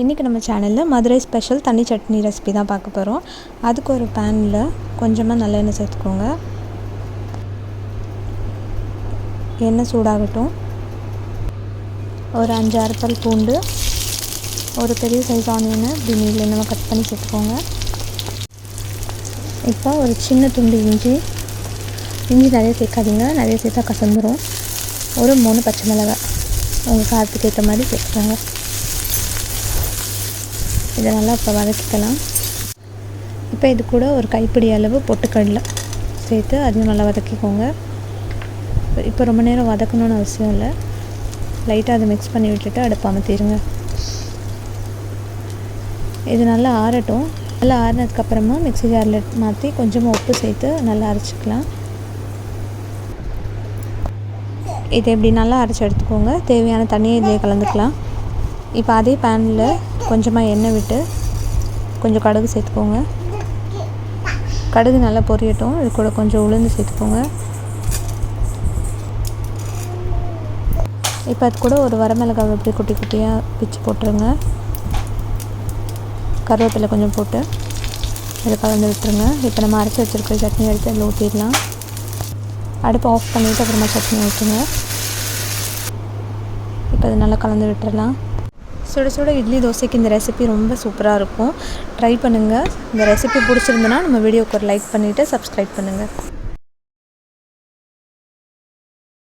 இன்றைக்கி நம்ம சேனலில் மதுரை ஸ்பெஷல் தண்ணி சட்னி ரெசிபி தான் பார்க்க போகிறோம் அதுக்கு ஒரு பேனில் கொஞ்சமாக நல்லெண்ணெய் சேர்த்துக்கோங்க. எண்ணெய் சூடாகட்டும். ஒரு அஞ்சு பல் பூண்டு ஒரு பெரிய சைஸ் ஆனியனை பின்னியில் நம்ம கட் பண்ணி சேர்த்துக்கோங்க. இப்போ ஒரு சின்ன துண்டு இஞ்சி. இஞ்சி நிறைய சேர்க்காதீங்க. நிறைய சேர்த்தா கசந்துடும் ஒரு மூணு பச்சை மிளகாய். உங்கள் காரத்துக்கு ஏற்ற மாதிரி சேர்த்துக்கோங்க. இதை நல்லா இப்போ வதக்கிக்கலாம். இப்போ இது கூட ஒரு கைப்பிடி அளவு பொட்டுக்கடலை சேர்த்து அதையும் நல்லா வதக்கிக்கோங்க. இப்போ ரொம்ப நேரம் வதக்கணும்னு அவசியம் இல்லை. லைட்டாக அதை மிக்ஸ் பண்ணி விட்டுட்டு அடுப்பு அமர்த்திடுங்க. இது நல்லா ஆறட்டும். நல்லா ஆறினதுக்கப்புறமா மிக்ஸி ஜாரில் மாற்றி கொஞ்சமாக உப்பு சேர்த்து நல்லா அரைச்சிக்கலாம். இதை இப்படி நல்லா அரைச்சி எடுத்துக்கோங்க. தேவையான தண்ணியை இதிலே கலந்துக்கலாம். இப்போ அதே பேனில் கொஞ்சமாக எண்ணெய் விட்டு கொஞ்சம் கடுகு சேர்த்துக்கோங்க. கடுகு நல்லா பொரியட்டும். இது கூட கொஞ்சம் உளுந்து சேர்த்துக்கோங்க. இப்போ அது கூட ஒரு வரமிளகாய் இப்படி குட்டி குட்டியாக பிச்சு போட்டுருங்க. கருவேப்பிலை கொஞ்சம் போட்டு இதை கலந்து விட்டுருங்க. இப்போ நம்ம அரைச்சி வச்சுருக்க சட்னி எடுத்து அதில் ஊற்றிடலாம் அடுப்பு ஆஃப் பண்ணிவிட்டு அப்புறமா சட்னி ஊற்றுங்க. இப்போ அது நல்லா கலந்து விட்டுறலாம். சுட சுட இட்லி தோசைக்கு இந்த ரெசிபி ரொம்ப சூப்பராக இருக்கும். ட்ரை பண்ணுங்கள் இந்த ரெசிபி பிடிச்சிருந்தனா நம்ம வீடியோக்கு ஒரு லைக் பண்ணிவிட்டு சப்ஸ்கிரைப் பண்ணுங்கள்